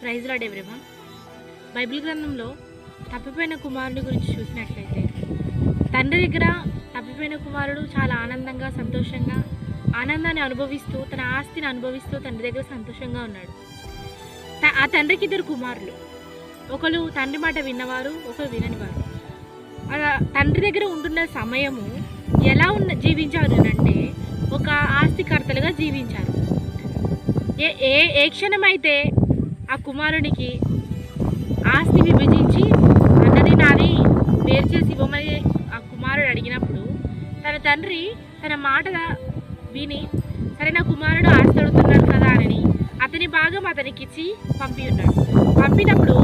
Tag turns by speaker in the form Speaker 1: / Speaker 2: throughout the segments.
Speaker 1: Praise lord everyone. Bible గ్రంథంలో తప్పిపోయిన కుమారుని గురించి చూసినట్లయితే తండ్రి దగ్గర తప్పిపోయిన కుమారుడు చాలా ఆనందంగా సంతోషంగా ఆనందాన్ని అనుభవిస్తూ తన ఆస్తిని అనుభవిస్తూ తండ్రి దగ్గర సంతోషంగా ఉన్నాడు. ఆ తండ్రికి ఇద్దరు కుమారులు. ఒకరు తండ్రి మాట విన్నవారు ఒకరు విననివారు. అలా తండ్రి దగ్గర ఉంటున్న సమయము ఎలా ఉన్న జీవించారు అంటే ఒక ఆస్తికర్తలుగా జీవించారు. ఏ ఏ ఏ క్షణమైతే ఆ కుమారునికి ఆస్తి విభజించి అన్నది నాది వేరు చేసి ఇవ్వమని ఆ కుమారుడు అడిగినప్పుడు తన తండ్రి తన మాట విని సరే నా కుమారుడు ఆస్తి అడుగుతున్నాడు కదా అని అతని భాగం అతనికి ఇచ్చి పంపి ఉన్నాడు. పంపినప్పుడు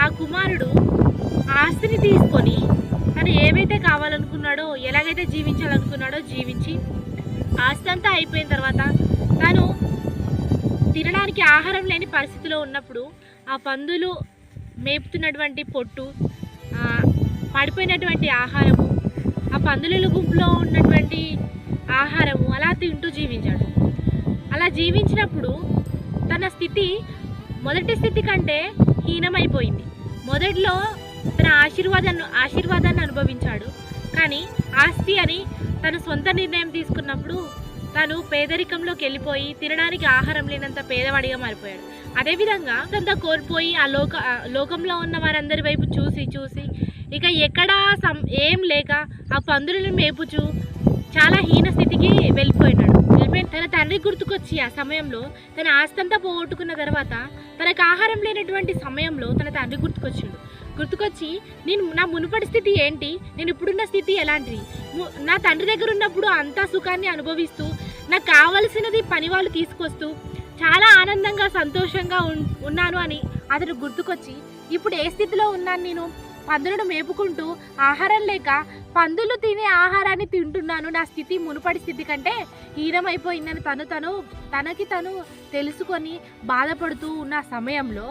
Speaker 1: ఆ కుమారుడు ఆస్తిని తీసుకొని తను ఏమైతే కావాలనుకున్నాడో ఎలాగైతే జీవించాలనుకున్నాడో జీవించి ఆస్తి అంతా అయిపోయిన తర్వాత తను తినడానికి ఆహారం లేని పరిస్థితిలో ఉన్నప్పుడు ఆ పందులు మేపుతున్నటువంటి పొట్టు పడిపోయినటువంటి ఆహారము ఆ పందుల గుంపులో ఉన్నటువంటి ఆహారము అలా తింటూ జీవించాడు. అలా జీవించినప్పుడు తన స్థితి మొదటి స్థితి కంటే హీనమైపోయింది. మొదట్లో తన ఆశీర్వాదాన్ని ఆశీర్వాదాన్ని అనుభవించాడు. కానీ ఆస్తి అని తన సొంత నిర్ణయం తీసుకున్నప్పుడు తను పేదరికంలోకి వెళ్ళిపోయి తినడానికి ఆహారం లేనంత పేదవాడిగా మారిపోయాడు. అదేవిధంగా అంతా కోల్పోయి ఆ లోక లోకంలో ఉన్న వారందరి వైపు చూసి చూసి ఇక ఎక్కడా సం ఏం లేక ఆ పందులను మేపుచూ చాలా హీన స్థితికి వెళ్ళిపోయినాడు. తన తండ్రి గుర్తుకొచ్చి ఆ సమయంలో తన ఆస్తంతా పోగొట్టుకున్న తర్వాత తనకు ఆహారం లేనటువంటి సమయంలో తన తండ్రి గుర్తుకొచ్చిండు. గుర్తుకొచ్చి నేను నా మునుపటి స్థితి ఏంటి? నేను ఇప్పుడున్న స్థితి ఎలాంటిది? నా తండ్రి దగ్గర ఉన్నప్పుడు అంతా సుఖాన్ని అనుభవిస్తూ నాకు కావలసినది పని వాళ్ళు తీసుకొస్తూ చాలా ఆనందంగా సంతోషంగా ఉన్నాను అని అతను గుర్తుకొచ్చి ఇప్పుడు ఏ స్థితిలో ఉన్నాను నేను? పందులను మేపుకుంటూ ఆహారం లేక పందులు తినే ఆహారాన్ని తింటున్నాను. నా స్థితి మునుపటి స్థితి కంటే హీనమైపోయిందని తను తను తనకి తను తెలుసుకొని బాధపడుతూ ఉన్న సమయంలో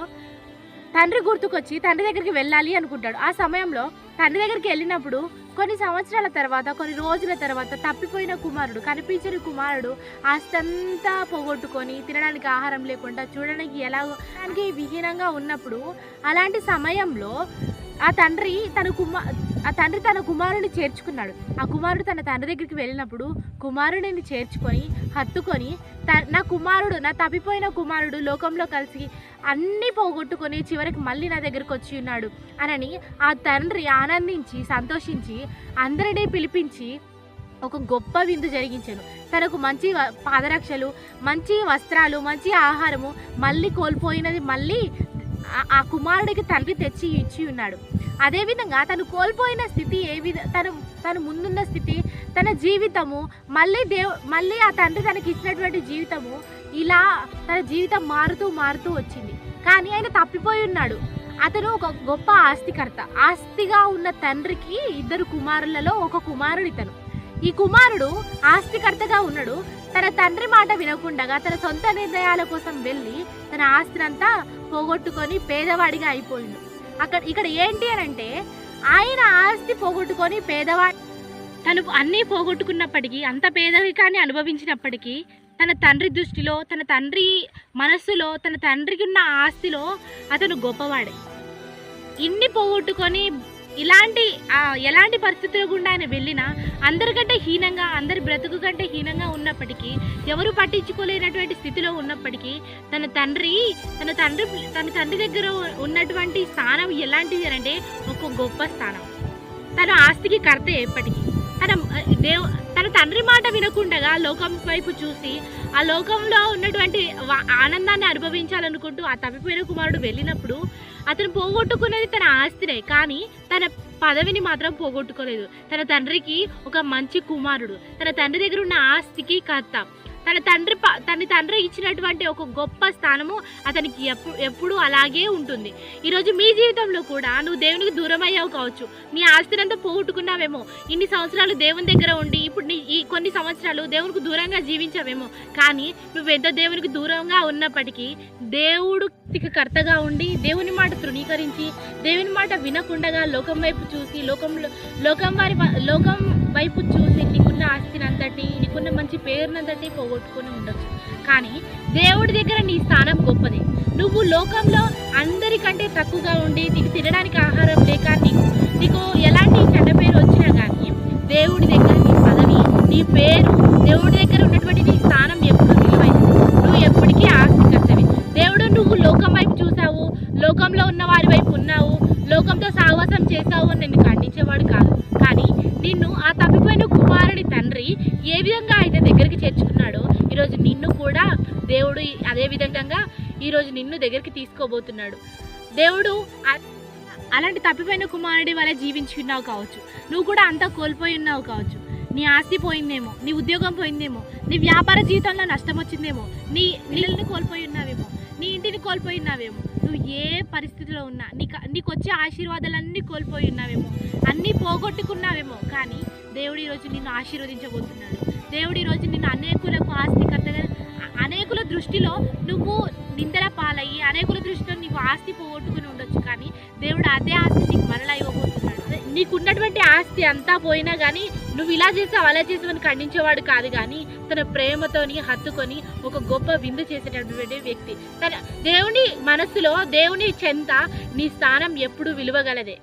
Speaker 1: తండ్రి గుర్తుకొచ్చి తండ్రి దగ్గరికి వెళ్ళాలి అనుకుంటాడు. ఆ సమయంలో తండ్రి దగ్గరికి వెళ్ళినప్పుడు కొన్ని సంవత్సరాల తర్వాత కొన్ని రోజుల తర్వాత తప్పిపోయిన కుమారుడు కనిపించని కుమారుడు ఆస్తంతా పోగొట్టుకొని తినడానికి ఆహారం లేకుండా చూడడానికి ఎలా దానికి విహీనంగా ఉన్నప్పుడు అలాంటి సమయంలో ఆ తండ్రి తన కుమా ఆ తండ్రి తన కుమారుని చేర్చుకున్నాడు. ఆ కుమారుడు తన తండ్రి దగ్గరికి వెళ్ళినప్పుడు కుమారుడిని చేర్చుకొని హత్తుకొని త నా కుమారుడు నా తప్పిపోయిన కుమారుడు లోకంలో కలిసి అన్నీ పోగొట్టుకొని చివరికి మళ్ళీ నా దగ్గరికి వచ్చి ఉన్నాడు అనని ఆ తండ్రి ఆనందించి సంతోషించి అందరినీ పిలిపించి ఒక గొప్ప విందు జరిగించాను. తనకు మంచి పాదరక్షలు మంచి వస్త్రాలు మంచి ఆహారము మళ్ళీ కోల్పోయినది మళ్ళీ ఆ- కుమారుడికి తండ్రి తెచ్చి ఇచ్చి ఉన్నాడు. అదేవిధంగా తను కోల్పోయిన స్థితి ఏ విధ తను తను ముందున్న స్థితి తన జీవితము మళ్ళీ దేవు మళ్ళీ ఆ తండ్రి తనకి ఇచ్చినటువంటి జీవితము ఇలా తన జీవితం మారుతూ మారుతూ వచ్చింది. కానీ ఆయన తప్పిపోయి ఉన్నాడు. అతను ఒక గొప్ప ఆస్తికర్త. ఆస్తిగా ఉన్న తండ్రికి ఇద్దరు కుమారులలో ఒక కుమారుడు ఇతను. ఈ కుమారుడు ఆస్తికర్తగా ఉన్నాడు. తన తండ్రి మాట వినకుండా తన సొంత నిర్ణయాల కోసం వెళ్ళి తన ఆస్తినంతా పోగొట్టుకొని పేదవాడిగా అయిపోయిండు. అక్కడ ఇక్కడ ఏంటి అని అంటే ఆయన ఆస్తి పోగొట్టుకొని పేదవాడి తను అన్నీ పోగొట్టుకున్నప్పటికీ అంత పేదరికాన్ని అనుభవించినప్పటికీ తన తండ్రి దృష్టిలో తన తండ్రి మనస్సులో తన తండ్రికి ఉన్న ఆస్తిలో అతను గొప్పవాడే. ఇన్ని పోగొట్టుకొని ఇలాంటి ఎలాంటి పరిస్థితుల గుండా ఆయన వెళ్ళినా అందరికంటే హీనంగా అందరి బ్రతుకు కంటే హీనంగా ఉన్నప్పటికీ ఎవరు పట్టించుకోలేనటువంటి స్థితిలో ఉన్నప్పటికీ తన తండ్రి తన తండ్రి తన తండ్రి దగ్గర ఉన్నటువంటి స్థానం ఎలాంటిది అంటే ఒక గొప్ప స్థానం. తన ఆస్తికి కర్త ఎప్పటికీ. తన దేవ్ తన తండ్రి మాట వినకుండగా లోకం వైపు చూసి ఆ లోకంలో ఉన్నటువంటి వా- ఆనందాన్ని అనుభవించాలనుకుంటూ ఆ తప్పిపోయిన కుమారుడు వెళ్ళినప్పుడు అతను పోగొట్టుకున్నది తన ఆస్తినే కానీ తన పదవిని మాత్రం పోగొట్టుకోలేదు. తన తండ్రికి ఒక మంచి కుమారుడు తన తండ్రి దగ్గర ఉన్న ఆస్తికి కర్త. తన తండ్రి ప- తన తండ్రి ఇచ్చినటువంటి ఒక గొప్ప స్థానము అతనికి ఎప్పుడు ఎప్పుడూ అలాగే ఉంటుంది. ఈరోజు మీ జీవితంలో కూడా నువ్వు దేవునికి దూరం అయ్యావు కావచ్చు. నీ ఆస్తినంతా పోగొట్టుకున్నావేమో. ఇన్ని సంవత్సరాలు దేవుని దగ్గర ఉండి ఇప్పుడు నీ ఈ కొన్ని సంవత్సరాలు దేవునికి దూరంగా జీవించావేమో. కానీ నువ్వు ఎంత దేవునికి దూరంగా ఉన్నప్పటికీ దేవుడికి కర్తగా ఉండి దేవుని మాట తృణీకరించి దేవుని మాట వినకుండగా లోకం వైపు చూసి లోకంలో లోకం వారి లోకం వైపు చూసి నీకున్న ఆస్తినంతటి నీకున్న మంచి పేరునంతటి పోగొట్టుకొని ఉండొచ్చు. కానీ దేవుడి దగ్గర నీ స్థానం గొప్పది. నువ్వు లోకంలో అందరికంటే తక్కువగా ఉండి నీకు తినడానికి ఆహారం లేక నీకు నీకు ఎలాంటి చెడ్డ పేరు వచ్చినా కానీ దేవుడి దగ్గర నీ పదవి నీ పేరు దేవుడి దగ్గర ఉన్నటువంటి నీ స్థానం ఎప్పుడు విలువైనది. నువ్వు ఎప్పటికీ ఆస్తికర్తవి. దేవుడు నువ్వు లోకం వైపు చూసావు లోకంలో ఉన్న వారి వైపు ఉన్నావు లోకంతో సాహసం చేసావు అని నిన్ను ఖండించేవాడు కాదు. కానీ నిన్ను ఆ తప్పిపోయిన కుమారుడి తండ్రి ఏ విధంగా అయితే దగ్గరికి చేర్చుకున్నాడో ఈరోజు నిన్ను కూడా దేవుడు అదే విధంగా ఈరోజు నిన్ను దగ్గరికి తీసుకోబోతున్నాడు. దేవుడు అలాంటి తప్పిపోయిన కుమారుడి వల్ల జీవించి ఉన్నావు కావచ్చు. నువ్వు కూడా అంతా కోల్పోయి ఉన్నావు కావచ్చు. నీ ఆస్తి పోయిందేమో నీ ఉద్యోగం పోయిందేమో నీ వ్యాపార జీవితంలో నష్టం వచ్చిందేమో నీ నీళ్ళని కోల్పోయి ఉన్నావు కోల్పోయి ఉన్నావేమో. నువ్వు ఏ పరిస్థితిలో ఉన్నా నీకు నీకు వచ్చే ఆశీర్వాదాలన్నీ కోల్పోయి ఉన్నావేమో. అన్నీ పోగొట్టుకున్నావేమో. కానీ దేవుడు ఈరోజు నిన్ను ఆశీర్వదించబోతున్నాడు. దేవుడు ఈరోజు నిన్ను అనేకులకు ఆస్తికర్తగా అనేకుల దృష్టిలో నువ్వు నిందల పాలయ్యి అనేకుల దృష్టిలో నీకు ఆస్తి పోగొట్టుకుని ఉండొచ్చు. కానీ దేవుడు అదే ఆస్తి నీకు మరలా ఇవ్వబోతున్నాడు. నీకున్నటువంటి ఆస్తి అంతా పోయినా కానీ నువ్వు ఇలా చేసావు అలా చేసావని ఖండించేవాడు కాదు కానీ తన ప్రేమతోని హత్తుకొని ఒక గొప్ప విందు చేసేటటువంటి వ్యక్తి. తన దేవుని మనస్సులో దేవుని చెంత నీ స్థానం ఎప్పుడు విలువగలదే.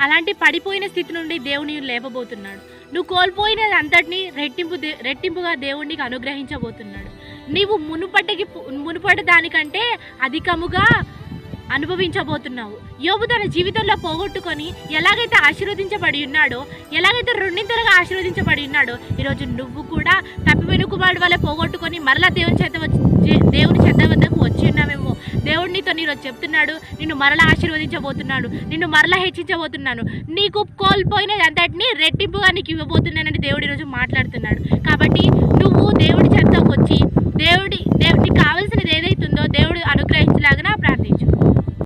Speaker 1: అలాంటి పడిపోయిన స్థితి నుండి దేవుని లేపబోతున్నాడు నువ్వు కోల్పోయినది అంతటిని రెట్టింపు దే- రెట్టింపుగా దేవునికి అనుగ్రహించబోతున్నాడు. నీవు మునుపటికి మునుపటి దానికంటే అధికముగా అనుభవించబోతున్నావు. యోబు తన జీవితంలో పోగొట్టుకొని ఎలాగైతే ఆశీర్వదించబడి ఉన్నాడో ఎలాగైతే రెండింతలుగా ఆశీర్వదించబడి ఉన్నాడో ఈరోజు నువ్వు కూడా తప్పిపోయిన కుమారుడు వల్ల పోగొట్టుకొని మరలా దేవుని చేత వచ్చి దేవుని చెత్త వద్దకు వచ్చి ఉన్నామేమో దేవుడు నీతో ఈరోజు చెప్తున్నాడు నిన్ను మరలా ఆశీర్వదించబోతున్నాడు నిన్ను మరలా హెచ్చించబోతున్నాను. నీకు కోల్పోయినది అంతటిని రెట్టింపుగా నీకు ఇవ్వబోతున్నానని దేవుడు ఈరోజు మాట్లాడుతున్నాడు. కాబట్టి నువ్వు దేవుడి చెంతకు వచ్చి దేవుడి దేవుడికి కావాల్సినది ఏదైతే